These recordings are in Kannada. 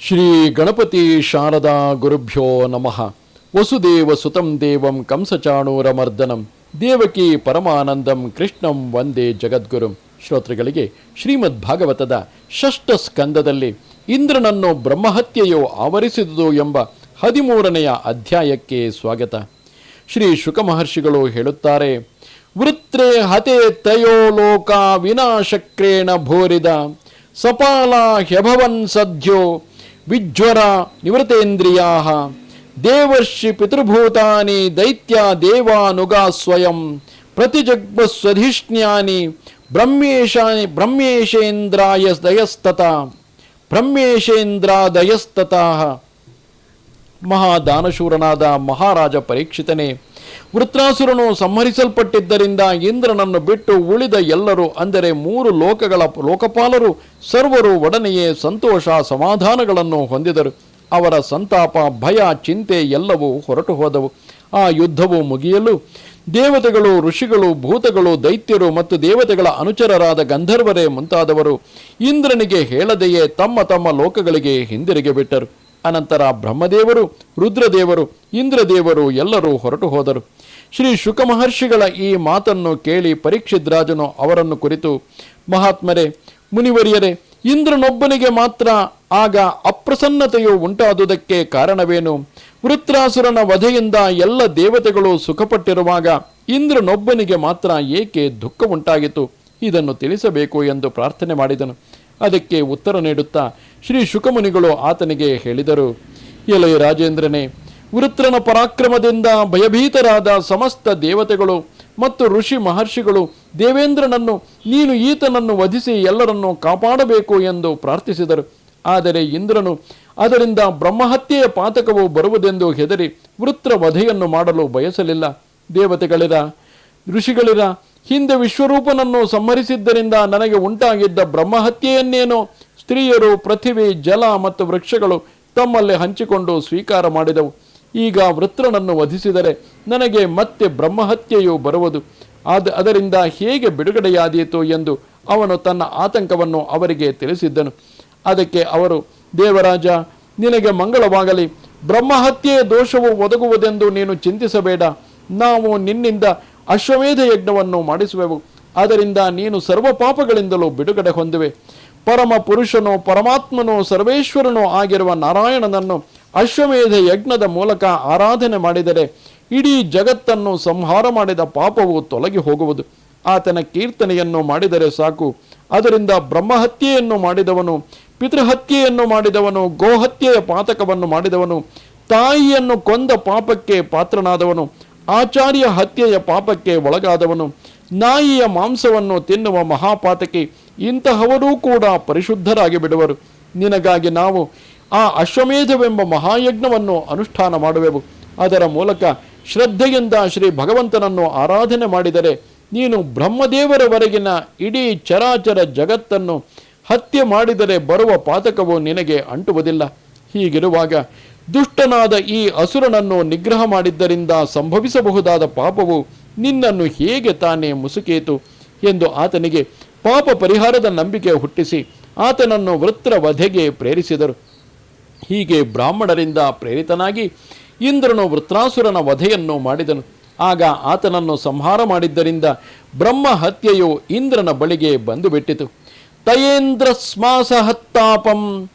ಶ್ರೀ ಗಣಪತಿ ಶಾರದಾ ಗುರುಭ್ಯೋ ನಮಃ. ವಸುದೇವ ಸುತಂ ದೇವಂ ಕಂಸಚಾಣೂರಮರ್ದನಂ. ದೇವಕಿ ಪರಮಾನಂದಂ ಕೃಷ್ಣಂ ವಂದೇ ಜಗದ್ಗುರುಂ. ಶ್ರೋತೃಗಳಿಗೆ ಶ್ರೀಮದ್ ಭಾಗವತದ ಷಷ್ಠ ಸ್ಕಂದದಲ್ಲಿ ಇಂದ್ರನನ್ನು ಬ್ರಹ್ಮಹತ್ಯೆಯು ಆವರಿಸಿದುದು ಎಂಬ ಹದಿಮೂರನೆಯ ಅಧ್ಯಾಯಕ್ಕೆ ಸ್ವಾಗತ. ಶ್ರೀ ಶುಕ ಮಹರ್ಷಿಗಳು ಹೇಳುತ್ತಾರೆ, ವೃತ್ರೇ ಹತೆ ತಯೋ ಲೋಕ ವಿನಾಶಕ್ರೇಣ ಭೋರಿದ. ಸಪಾಲ ಹ್ಯಭವನ್ ಸದ್ಯೋ ವಿಜ್ವರ ನಿವೃತೇಂದ್ರಿಯಾ ದೇವರ್ಷಿ ಪಿತೃಭೂತಾನಿ ದೈತ್ಯ ದೇವಾನುಗಾ ಸ್ವಯಂ. ಪ್ರತಿಜಗ್ಮಸ್ವಧಿಷ್ಣ್ಯಾನಿ ಬ್ರಹ್ಮೇಶಾನಿ ಬ್ರಹ್ಮೇಶೇಂದ್ರಾಯ ದಯಸ್ತತ ಬ್ರಹ್ಮೇಶೇಂದ್ರಾದಯಸ್ತತಃ ಮಹಾದಾನಶೂರನಾದ ಮಹಾರಾಜ ಪರೀಕ್ಷಿತನೇ, ವೃತ್ರಾಸುರನು ಸಂಹರಿಸಲ್ಪಟ್ಟಿದ್ದರಿಂದ ಇಂದ್ರನನ್ನು ಬಿಟ್ಟು ಉಳಿದ ಎಲ್ಲರೂ, ಅಂದರೆ ಮೂರು ಲೋಕಗಳ ಲೋಕಪಾಲರು, ಸರ್ವರು ಒಡನೆಯೇ ಸಂತೋಷ ಸಮಾಧಾನಗಳನ್ನು ಹೊಂದಿದರು. ಅವರ ಸಂತಾಪ, ಭಯ, ಚಿಂತೆ ಎಲ್ಲವೂ ಹೊರಟು ಹೋದವು. ಆ ಯುದ್ಧವು ಮುಗಿಯಲು ದೇವತೆಗಳು, ಋಷಿಗಳು, ಭೂತಗಳು, ದೈತ್ಯರು ಮತ್ತು ದೇವತೆಗಳ ಅನುಚರರಾದ ಗಂಧರ್ವರೇ ಮುಂತಾದವರು ಇಂದ್ರನಿಗೆ ಹೇಳದೆಯೇ ತಮ್ಮ ತಮ್ಮ ಲೋಕಗಳಿಗೆ ಹಿಂದಿರುಗಿ ಬಿಟ್ಟರು ಅನಂತರ ಬ್ರಹ್ಮದೇವರು, ರುದ್ರದೇವರು, ಇಂದ್ರದೇವರು ಎಲ್ಲರೂ ಹೊರಟು ಹೋದರು. ಶ್ರೀ ಶುಕ ಮಹರ್ಷಿಗಳ ಈ ಮಾತನ್ನು ಕೇಳಿ ಪರೀಕ್ಷಿತ್ ರಾಜನು ಅವರನ್ನು ಕುರಿತು, ಮಹಾತ್ಮರೇ, ಮುನಿವರಿಯರೇ, ಇಂದ್ರನೊಬ್ಬನಿಗೆ ಮಾತ್ರ ಆಗ ಅಪ್ರಸನ್ನತೆಯು ಉಂಟಾದುದಕ್ಕೆ ಕಾರಣವೇನು? ವೃತ್ರಾಸುರನ ವಧೆಯಿಂದ ಎಲ್ಲ ದೇವತೆಗಳು ಸುಖಪಟ್ಟಿರುವಾಗ ಇಂದ್ರನೊಬ್ಬನಿಗೆ ಮಾತ್ರ ಏಕೆ ದುಃಖ ಉಂಟಾಗಿತು ಇದನ್ನು ತಿಳಿಸಬೇಕು ಎಂದು ಪ್ರಾರ್ಥನೆ ಮಾಡಿದನು. ಅದಕ್ಕೆ ಉತ್ತರ ನೀಡುತ್ತಾ ಶ್ರೀ ಶುಕಮುನಿಗಳು ಆತನಿಗೆ ಹೇಳಿದರು, ಎಲೈ ರಾಜೇಂದ್ರನೇ, ವೃತ್ರನ ಪರಾಕ್ರಮದಿಂದ ಭಯಭೀತರಾದ ಸಮಸ್ತ ದೇವತೆಗಳು ಮತ್ತು ಋಷಿ ಮಹರ್ಷಿಗಳು ದೇವೇಂದ್ರನನ್ನು, ನೀನು ಈತನನ್ನು ವಧಿಸಿ ಎಲ್ಲರನ್ನೂ ಕಾಪಾಡಬೇಕು ಎಂದು ಪ್ರಾರ್ಥಿಸಿದರು. ಆದರೆ ಇಂದ್ರನು ಅದರಿಂದ ಬ್ರಹ್ಮಹತ್ಯೆಯ ಪಾತಕವು ಬರುವುದೆಂದು ಹೆದರಿ ವೃತ್ರ ವಧೆಯನ್ನು ಮಾಡಲು ಬಯಸಲಿಲ್ಲ. ದೇವತೆಗಳಿರ, ಋಷಿಗಳಿರ ಹಿಂದೆ ವಿಶ್ವರೂಪನನ್ನು ಸಂಹರಿಸಿದ್ದರಿಂದ ನನಗೆ ಉಂಟಾಗಿದ್ದ ಬ್ರಹ್ಮಹತ್ಯೆಯನ್ನೇನೋ? ಸ್ತ್ರೀಯರು ಪೃಥಿವಿ ಜಲ ಮತ್ತು ವೃಕ್ಷಗಳು ತಮ್ಮಲ್ಲಿ ಹಂಚಿಕೊಂಡು ಸ್ವೀಕಾರ ಮಾಡಿದವು. ಈಗ ವೃತ್ರನನ್ನು ವಧಿಸಿದರೆ ನನಗೆ ಮತ್ತೆ ಬ್ರಹ್ಮಹತ್ಯೆಯು ಬರುವುದು. ಆದ, ಅದರಿಂದ ಹೇಗೆ ಬಿಡುಗಡೆಯಾದೀತು ಎಂದು ಅವನು ತನ್ನ ಆತಂಕವನ್ನು ಅವರಿಗೆ ತಿಳಿಸಿದ್ದನು. ಅದಕ್ಕೆ ಅವರು, ದೇವರಾಜ, ನಿನಗೆ ಮಂಗಳವಾಗಲಿ. ಬ್ರಹ್ಮಹತ್ಯೆಯ ದೋಷವು ಒದಗುವುದೆಂದು ನೀನು ಚಿಂತಿಸಬೇಡ. ನಾವು ನಿನ್ನಿಂದ ಅಶ್ವಮೇಧ ಯಜ್ಞವನ್ನು ಮಾಡಿಸುವೆವು. ಅದರಿಂದ ನೀನು ಸರ್ವ ಪಾಪಗಳಿಂದಲೂ ಬಿಡುಗಡೆ ಹೊಂದುವೆ. ಪರಮ ಪುರುಷನು, ಪರಮಾತ್ಮನು, ಸರ್ವೇಶ್ವರನು ಆಗಿರುವ ನಾರಾಯಣನನ್ನು ಅಶ್ವಮೇಧ ಯಜ್ಞದ ಮೂಲಕ ಆರಾಧನೆ ಮಾಡಿದರೆ ಇಡೀ ಜಗತ್ತನ್ನು ಸಂಹಾರ ಮಾಡಿದ ಪಾಪವು ತೊಲಗಿ ಹೋಗುವುದು. ಆತನ ಕೀರ್ತನೆಯನ್ನು ಮಾಡಿದರೆ ಸಾಕು. ಅದರಿಂದ ಬ್ರಹ್ಮಹತ್ಯೆಯನ್ನು ಮಾಡಿದವನು, ಪಿತೃಹತ್ಯೆಯನ್ನು ಮಾಡಿದವನು, ಗೋಹತ್ಯೆಯ ಪಾತಕವನ್ನು ಮಾಡಿದವನು, ತಾಯಿಯನ್ನು ಕೊಂದ ಪಾಪಕ್ಕೆ ಪಾತ್ರನಾದವನು ಆಚಾರ್ಯ ಹತ್ಯೆಯ ಪಾಪಕ್ಕೆ ಒಳಗಾದವನು ನಾಯಿಯ ಮಾಂಸವನ್ನು ತಿನ್ನುವ ಮಹಾಪಾತಕಿ ಇಂತಹವರೂ ಕೂಡ ಪರಿಶುದ್ಧರಾಗಿ ಬಿಡುವರು. ನಿನಗಾಗಿ ನಾವು ಆ ಅಶ್ವಮೇಧವೆಂಬ ಮಹಾಯಜ್ಞವನ್ನು ಅನುಷ್ಠಾನ ಮಾಡುವೆವು. ಅದರ ಮೂಲಕ ಶ್ರದ್ಧೆಯಿಂದ ಶ್ರೀ ಭಗವಂತನನ್ನು ಆರಾಧನೆ ಮಾಡಿದರೆ ನೀನು ಬ್ರಹ್ಮದೇವರವರೆಗಿನ ಇಡೀ ಚರಾಚರ ಜಗತ್ತನ್ನು ಹತ್ಯೆ ಮಾಡಿದರೆ ಬರುವ ಪಾತಕವು ನಿನಗೆ ಅಂಟುವುದಿಲ್ಲ. ಹೀಗಿರುವಾಗ ದುಷ್ಟನಾದ ಈ ಅಸುರನನ್ನು ನಿಗ್ರಹ ಮಾಡಿದ್ದರಿಂದ ಸಂಭವಿಸಬಹುದಾದ ಪಾಪವು ನಿನ್ನನ್ನು ಹೇಗೆ ತಾನೇ ಮುಸುಕೇತು ಎಂದು ಆತನಿಗೆ ಪಾಪ ಪರಿಹಾರದ ನಂಬಿಕೆ ಹುಟ್ಟಿಸಿ ಆತನನ್ನು ವೃತ್ರ ವಧೆಗೆ ಪ್ರೇರಿಸಿದರು. ಹೀಗೆ ಬ್ರಾಹ್ಮಣರಿಂದ ಪ್ರೇರಿತನಾಗಿ ಇಂದ್ರನು ವೃತ್ರಾಸುರನ ವಧೆಯನ್ನು ಮಾಡಿದನು. ಆಗ ಆತನನ್ನು ಸಂಹಾರ ಮಾಡಿದ್ದರಿಂದ ಬ್ರಹ್ಮ ಹತ್ಯೆಯು ಇಂದ್ರನ ಬಳಿಗೆ ಬಂದು ಬಿಟ್ಟಿತು ತಯೇಂದ್ರ ಸ್ಮಾಸಹತ್ತಾಪಂ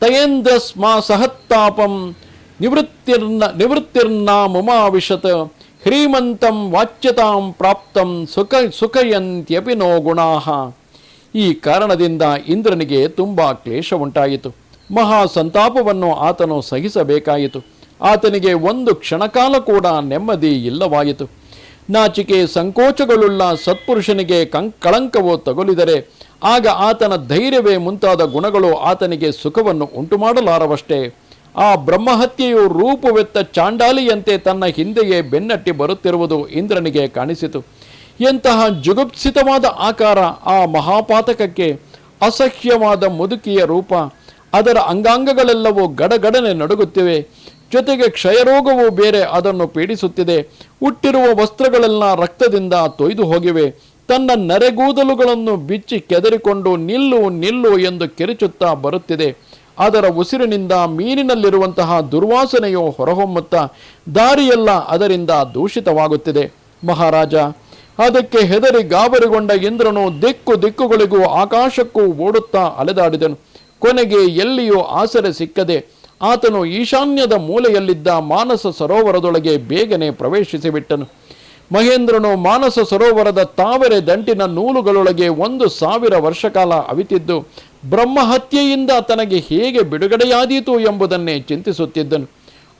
ತಯೇಂದ್ರ ಸ್ಮಾಸಹತ್ತಾಪಂ ನಿವೃತ್ತಿರ್ನ ನಿವೃತ್ತಿರ್ನ ಮುಮಾವಿಶತ್ ಹ್ರೀಮಂತಂ ವಾಚ್ಯತಾಂ ಪ್ರಾಪ್ತಂ ಸುಖ ಸುಖಯಂತ್ಯಪಿ ನೋ ಗುಣಾಹ ಈ ಕಾರಣದಿಂದ ಇಂದ್ರನಿಗೆ ತುಂಬ ಕ್ಲೇಶ ಉಂಟಾಯಿತು ಮಹಾ ಸಂತಾಪವನ್ನು ಆತನು ಸಹಿಸಬೇಕಾಯಿತು. ಆತನಿಗೆ ಒಂದು ಕ್ಷಣಕಾಲ ಕೂಡ ನೆಮ್ಮದಿ ಇಲ್ಲವಾಯಿತು. ನಾಚಿಕೆ ಸಂಕೋಚಗಳುಳ್ಳ ಸತ್ಪುರುಷನಿಗೆ ಕಂ, ಕಳಂಕವೋ ತಗುಲಿದರೆ, ಆಗ ಆತನ ಧೈರ್ಯವೇ ಮುಂತಾದ ಗುಣಗಳು ಆತನಿಗೆ ಸುಖವನ್ನು ಉಂಟುಮಾಡಲಾರವಷ್ಟೇ. ಆ ಬ್ರಹ್ಮಹತ್ಯೆಯು ರೂಪವೆತ್ತ ಚಾಂಡಾಲಿಯಂತೆ ತನ್ನ ಹಿಂದೆಯೇ ಬೆನ್ನಟ್ಟಿ ಬರುತ್ತಿರುವುದು ಇಂದ್ರನಿಗೆ ಕಾಣಿಸಿತು. ಎಂತಹ ಜುಗುಪ್ಸಿತವಾದ ಆಕಾರ ಆ ಮಹಾಪಾತಕಕ್ಕೆ, ಅಸಹ್ಯವಾದ ಮುದುಕಿಯ ರೂಪ, ಅದರ ಅಂಗಾಂಗಗಳೆಲ್ಲವೂ ಗಡಗಡನೆ ನಡುಗುತ್ತಿವೆ. ಜೊತೆಗೆ ಕ್ಷಯರೋಗವು ಬೇರೆ ಅದನ್ನು ಪೀಡಿಸುತ್ತಿದೆ. ಹುಟ್ಟಿರುವ ವಸ್ತ್ರಗಳೆಲ್ಲ ರಕ್ತದಿಂದ ತೊಯ್ದು ಹೋಗಿವೆ. ತನ್ನ ನರೆಗೂದಲುಗಳನ್ನು ಬಿಚ್ಚಿ ಕೆದರಿಕೊಂಡು ನಿಲ್ಲು ನಿಲ್ಲು ಎಂದು ಕಿರಿಚುತ್ತಾ ಬರುತ್ತಿದೆ. ಅದರ ಉಸಿರಿನಿಂದ ಮೀನಿನಲ್ಲಿರುವಂತಹ ದುರ್ವಾಸನೆಯು ಹೊರಹೊಮ್ಮುತ್ತಾ ದಾರಿಯೆಲ್ಲ ಅದರಿಂದ ದೂಷಿತವಾಗುತ್ತಿದೆ. ಮಹಾರಾಜ, ಅದಕ್ಕೆ ಹೆದರಿ ಗಾಬರಿಗೊಂಡ ಇಂದ್ರನು ದಿಕ್ಕು ದಿಕ್ಕುಗಳಿಗೂ ಆಕಾಶಕ್ಕೂ ಓಡುತ್ತಾ ಅಲೆದಾಡಿದನು. ಕೊನೆಗೆ ಎಲ್ಲಿಯೂ ಆಸರೆ ಸಿಕ್ಕದೆ ಆತನು ಈಶಾನ್ಯದ ಮೂಲೆಯಲ್ಲಿದ್ದ ಮಾನಸ ಸರೋವರದೊಳಗೆ ಬೇಗನೆ ಪ್ರವೇಶಿಸಿಬಿಟ್ಟನು. ಮಹೇಂದ್ರನು ಮಾನಸ ಸರೋವರದ ತಾವರೆ ದಂಟಿನ ನೂಲುಗಳೊಳಗೆ ಒಂದು ಸಾವಿರ ವರ್ಷ ಕಾಲ ಅವಿತಿದ್ದು, ಬ್ರಹ್ಮಹತ್ಯೆಯಿಂದ ತನಗೆ ಹೇಗೆ ಬಿಡುಗಡೆಯಾದೀತು ಎಂಬುದನ್ನೇ ಚಿಂತಿಸುತ್ತಿದ್ದನು.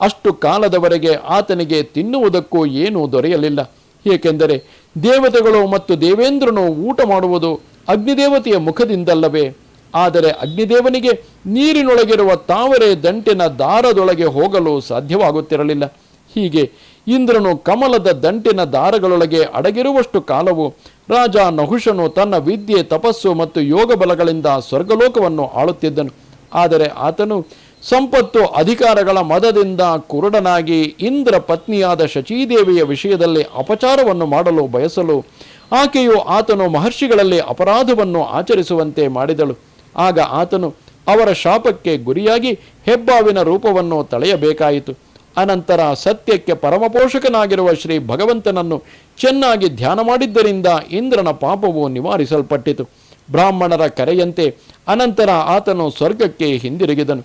ಅಷ್ಟು ಕಾಲದವರೆಗೆ ಆತನಿಗೆ ತಿನ್ನುವುದಕ್ಕೂ ಏನೂ ದೊರೆಯಲಿಲ್ಲ. ಏಕೆಂದರೆ ದೇವತೆಗಳು ಮತ್ತು ದೇವೇಂದ್ರನು ಊಟ ಮಾಡುವುದು ಅಗ್ನಿದೇವತೆಯ ಮುಖದಿಂದಲ್ಲವೇ. ಆದರೆ ಅಗ್ನಿದೇವನಿಗೆ ನೀರಿನೊಳಗಿರುವ ತಾವರೆ ದಂಟಿನ ದಾರದೊಳಗೆ ಹೋಗಲು ಸಾಧ್ಯವಾಗುತ್ತಿರಲಿಲ್ಲ. ಹೀಗೆ ಇಂದ್ರನು ಕಮಲದ ದಂಟಿನ ದಾರಗಳೊಳಗೆ ಅಡಗಿರುವಷ್ಟು ಕಾಲವು ರಾಜ ನಹುಷನು ತನ್ನ ವಿದ್ಯೆ, ತಪಸ್ಸು ಮತ್ತು ಯೋಗ ಬಲಗಳಿಂದ ಸ್ವರ್ಗಲೋಕವನ್ನು ಆಳುತ್ತಿದ್ದನು. ಆದರೆ ಆತನು ಸಂಪತ್ತು ಅಧಿಕಾರಗಳ ಮದದಿಂದ ಕುರುಡನಾಗಿ ಇಂದ್ರ ಪತ್ನಿಯಾದ ಶಚೀದೇವಿಯ ವಿಷಯದಲ್ಲಿ ಅಪಚಾರವನ್ನು ಮಾಡಲು ಬಯಸಲು ಆಕೆಯು ಆತನು ಮಹರ್ಷಿಗಳಲ್ಲಿ ಅಪರಾಧವನ್ನು ಆಚರಿಸುವಂತೆ ಮಾಡಿದಳು. ಆಗ ಆತನು ಅವರ ಶಾಪಕ್ಕೆ ಗುರಿಯಾಗಿ ಹೆಬ್ಬಾವಿನ ರೂಪವನ್ನು ತಳೆಯಬೇಕಾಯಿತು. ಅನಂತರ ಸತ್ಯಕ್ಕೆ ಪರಮಪೋಷಕನಾಗಿರುವ ಶ್ರೀ ಭಗವಂತನನ್ನು ಚೆನ್ನಾಗಿ ಧ್ಯಾನ ಮಾಡಿದ್ದರಿಂದ ಇಂದ್ರನ ಪಾಪವು ನಿವಾರಿಸಲ್ಪಟ್ಟಿತು. ಬ್ರಾಹ್ಮಣರ ಕರೆಯಂತೆ ಅನಂತರ ಆತನು ಸ್ವರ್ಗಕ್ಕೆ ಹಿಂದಿರುಗಿದನು.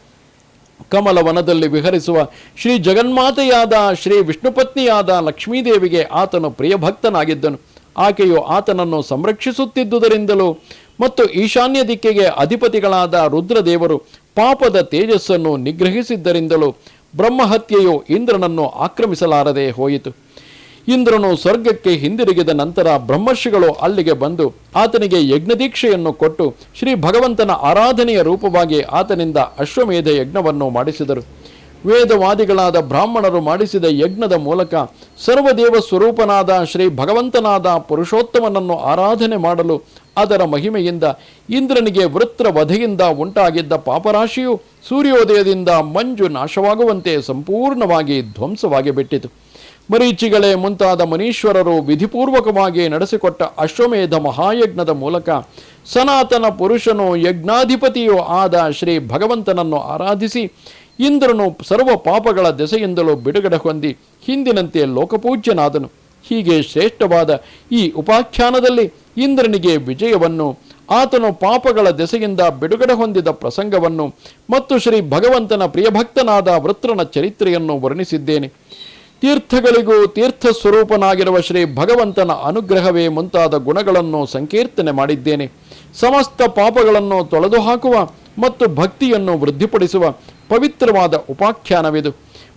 ಕಮಲವನದಲ್ಲಿ ವಿಹರಿಸುವ ಶ್ರೀ ಜಗನ್ಮಾತೆಯಾದ ಶ್ರೀ ವಿಷ್ಣುಪತ್ನಿಯಾದ ಲಕ್ಷ್ಮೀದೇವಿಗೆ ಆತನು ಪ್ರಿಯಭಕ್ತನಾಗಿದ್ದನು. ಆಕೆಯು ಆತನನ್ನು ಸಂರಕ್ಷಿಸುತ್ತಿದ್ದುದರಿಂದಲೂ ಮತ್ತು ಈಶಾನ್ಯ ದಿಕ್ಕಿಗೆ ಅಧಿಪತಿಗಳಾದ ರುದ್ರದೇವರು ಪಾಪದ ತೇಜಸ್ಸನ್ನು ನಿಗ್ರಹಿಸಿದ್ದರಿಂದಲೂ ಬ್ರಹ್ಮಹತ್ಯೆಯು ಇಂದ್ರನನ್ನು ಆಕ್ರಮಿಸಲಾರದೆ ಹೋಯಿತು. ಇಂದ್ರನು ಸ್ವರ್ಗಕ್ಕೆ ಹಿಂದಿರುಗಿದ ನಂತರ ಬ್ರಹ್ಮರ್ಷಿಗಳು ಅಲ್ಲಿಗೆ ಬಂದು ಆತನಿಗೆ ಯಜ್ಞದೀಕ್ಷೆಯನ್ನು ಕೊಟ್ಟು ಶ್ರೀ ಭಗವಂತನ ಆರಾಧನೆಯ ರೂಪವಾಗಿ ಆತನಿಂದ ಅಶ್ವಮೇಧ ಯಜ್ಞವನ್ನು ಮಾಡಿಸಿದರು. ವೇದವಾದಿಗಳಾದ ಬ್ರಾಹ್ಮಣರು ಮಾಡಿಸಿದ ಯಜ್ಞದ ಮೂಲಕ ಸರ್ವದೇವ ಸ್ವರೂಪನಾದ ಶ್ರೀ ಭಗವಂತನಾದ ಪುರುಷೋತ್ತಮನನ್ನು ಆರಾಧನೆ ಮಾಡಲು ಅದರ ಮಹಿಮೆಯಿಂದ ಇಂದ್ರನಿಗೆ ವೃತ್ರ ವಧೆಯಿಂದ ಉಂಟಾಗಿದ್ದ ಪಾಪರಾಶಿಯು ಸೂರ್ಯೋದಯದಿಂದ ಮಂಜು ನಾಶವಾಗುವಂತೆ ಸಂಪೂರ್ಣವಾಗಿ ಧ್ವಂಸವಾಗಿ ಬಿಟ್ಟಿತು. ಮರೀಚಿಗಳೇ ಮುಂತಾದ ಮನೀಶ್ವರರು ವಿಧಿಪೂರ್ವಕವಾಗಿ ನಡೆಸಿಕೊಟ್ಟ ಅಶ್ವಮೇಧ ಮಹಾಯಜ್ಞದ ಮೂಲಕ ಸನಾತನ ಪುರುಷನು ಯಜ್ಞಾಧಿಪತಿಯೂ ಆದ ಶ್ರೀ ಭಗವಂತನನ್ನು ಆರಾಧಿಸಿ ಇಂದ್ರನು ಸರ್ವ ಪಾಪಗಳ ದೆಸೆಯಿಂದಲೂ ಬಿಡುಗಡೆ ಹೊಂದಿ ಹಿಂದಿನಂತೆ ಲೋಕಪೂಜ್ಯನಾದನು. ಹೀಗೆ ಶ್ರೇಷ್ಠವಾದ ಈ ಉಪಾಖ್ಯಾನದಲ್ಲಿ ಇಂದ್ರನಿಗೆ ವಿಜಯವನ್ನು, ಆತನು ಪಾಪಗಳ ದೆಸೆಯಿಂದ ಬಿಡುಗಡೆ ಹೊಂದಿದ ಪ್ರಸಂಗವನ್ನು ಮತ್ತು ಶ್ರೀ ಭಗವಂತನ ಪ್ರಿಯಭಕ್ತನಾದ ವೃತ್ರನ ಚರಿತ್ರೆಯನ್ನು ವರ್ಣಿಸಿದ್ದೇನೆ. ತೀರ್ಥಗಳಿಗೂ ತೀರ್ಥ ಸ್ವರೂಪನಾಗಿರುವ ಶ್ರೀ ಭಗವಂತನ ಅನುಗ್ರಹವೇ ಮುಂತಾದ ಗುಣಗಳನ್ನು ಸಂಕೀರ್ತನೆ ಮಾಡಿದ್ದೇನೆ. ಸಮಸ್ತ ಪಾಪಗಳನ್ನು ತೊಳೆದು ಹಾಕುವ ಮತ್ತು ಭಕ್ತಿಯನ್ನು ವೃದ್ಧಿಪಡಿಸುವ ಪವಿತ್ರವಾದ ಉಪಾಖ್ಯಾನವಿದು.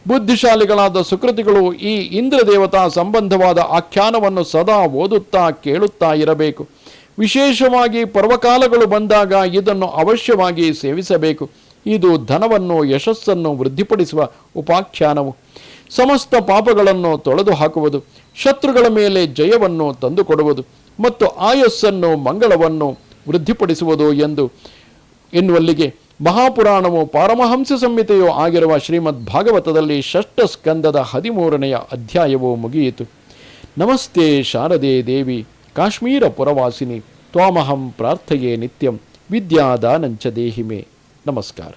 ಬುದ್ಧಿಶಾಲಿಗಳಾದ ಸುಕೃತಿಗಳು ಈ ಇಂದ್ರದೇವತಾ ಸಂಬಂಧವಾದ ಆಖ್ಯಾನವನ್ನು ಸದಾ ಓದುತ್ತಾ ಕೇಳುತ್ತಾ ಇರಬೇಕು. ವಿಶೇಷವಾಗಿ ಪರ್ವಕಾಲಗಳು ಬಂದಾಗ ಇದನ್ನು ಅವಶ್ಯವಾಗಿ ಸೇವಿಸಬೇಕು. ಇದು ಧನವನ್ನು, ಯಶಸ್ಸನ್ನು ವೃದ್ಧಿಪಡಿಸುವ ಉಪಾಖ್ಯಾನವು. ಸಮಸ್ತ ಪಾಪಗಳನ್ನು ತೊಳೆದು ಹಾಕುವುದು ಶತ್ರುಗಳ ಮೇಲೆ ಜಯವನ್ನು ತಂದುಕೊಡುವುದು ಮತ್ತು ಆಯಸ್ಸನ್ನು, ಮಂಗಳವನ್ನು ವೃದ್ಧಿಪಡಿಸುವುದು ಎಂದು ಎನ್ನುವಲ್ಲಿಗೆ ಮಹಾಪುರಾಣವು ಪಾರಮಹಂಸ ಸಂಹಿತೆಯೂ ಆಗಿರುವ ಶ್ರೀಮದ್ ಭಾಗವತದಲ್ಲಿ ಷಷ್ಠ ಸ್ಕಂದದ ಹದಿಮೂರನೆಯ ಅಧ್ಯಾಯವು ಮುಗಿಯಿತು. ನಮಸ್ತೆ ಶಾರದೆ ದೇವಿ, ಕಾಶ್ಮೀರ ಪುರವಾಸಿನಿ, ತ್ವಾಮಹಂ ಪ್ರಾರ್ಥೆಯೇ ನಿತ್ಯಂ, ವಿದ್ಯಾದಾನಂಚ ದೇಹಿಮೆ. ನಮಸ್ಕಾರ.